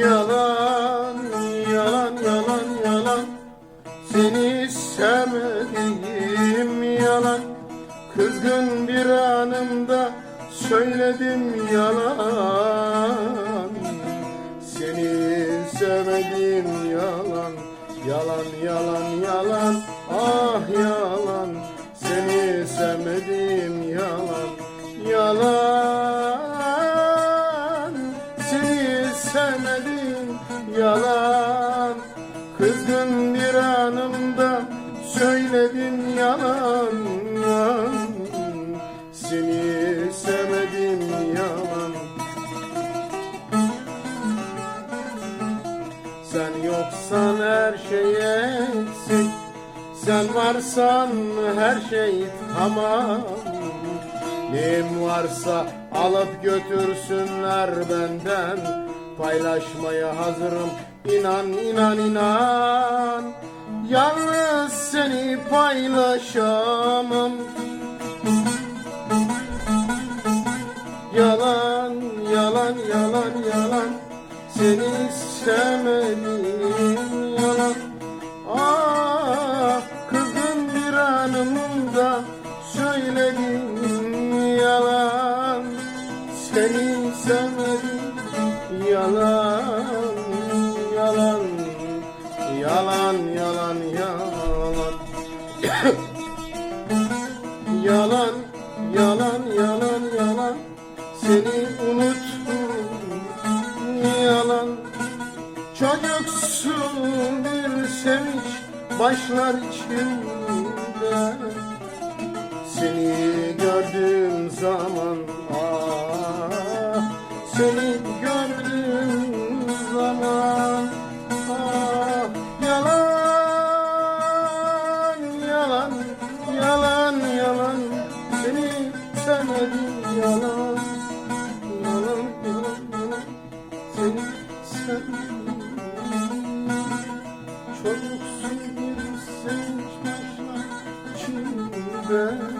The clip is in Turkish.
yalan, yalan, yalan, yalan. Seni sevmediğim yalan. Kızgın bir anımda söyledim yalan. Seni sevmediğim yalan. Yalan, yalan, yalan, ah yalan. Sevmedim yalan. Kızgın bir anımda söyledim yalan. Seni sevmedim yalan. Sen yoksan her şey eksik. Sen varsan her şey tamam. Neyim varsa alıp götürsünler benden Paylaşmaya hazırım. İnan inan inan. Yalnız seni paylaşamam. Yalan, yalan, yalan, yalan. Seni istemedim yalan. Ah, kızgın bir anımda söyledim yalan. Seni sevmedim yalan, yalan Yalan, yalan, yalan Yalan, yalan, yalan, yalan Seni unuttum yalan Çocuksun bir sevinç başlar içimde Seni gördüğüm zaman ah Seni gördüğüm zaman ah Yalan, yalan, yalan, yalan. Seni sevmedim yalan Yalan, Seni sevmedim. Çocuksun bir sevinç başlar içimde